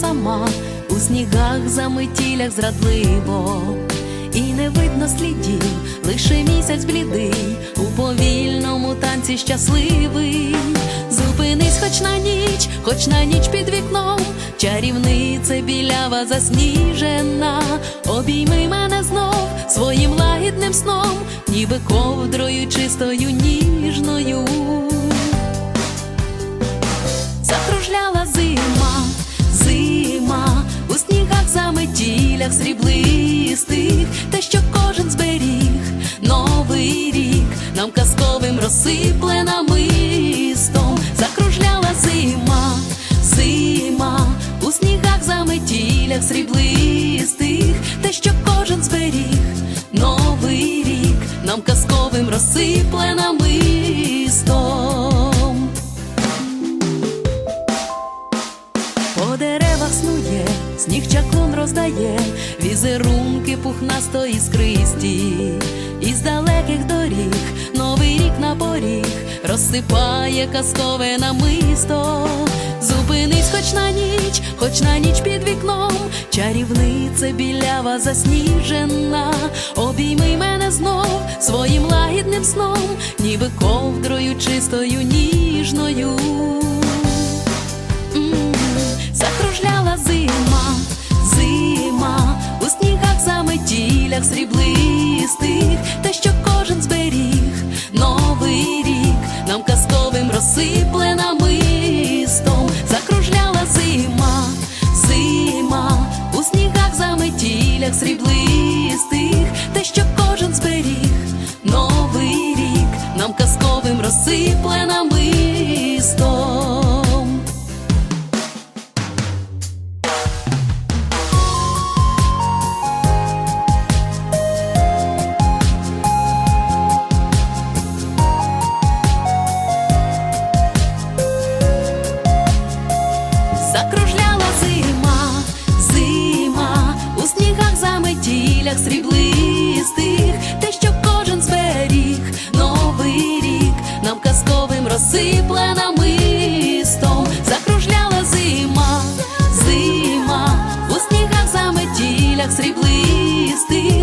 сама. У снігах заметілях зрадливо, і не видно слідів, лише місяць блідий, у повільному танці щасливий. Зупинись хоч на ніч, хоч на ніч під вікном, чарівниця білява засніжена, обійми мене знов своїм лагідним сном, ніби ковдрою чистою ніжною. Заметілях сріблистих, те, що кожен зберіг, новий рік нам казковим розсипле намистом. Закружляла зима, зима у снігах заметілях сріблистих, те, що кожен зберіг, новий рік нам казковим розсипле намистом. Сніг чаклун роздає, візерунки пухнасто іскристі, із далеких доріг новий рік на поріг розсипає казкове намисто. Зупинись хоч на ніч, хоч на ніч під вікном, чарівниця білява засніжена, обійми мене знов своїм лагідним сном, ніби ковдрою чистою ніжною. сріблистих, те, що кожен зберіг, новий рік нам казковим розсиплена. квітах сріблистих, те, що кожен зберіг. Новий рік, нам казковим розсиплена мистом, закружляла зима, зима, у снігах заметілях сріблистих.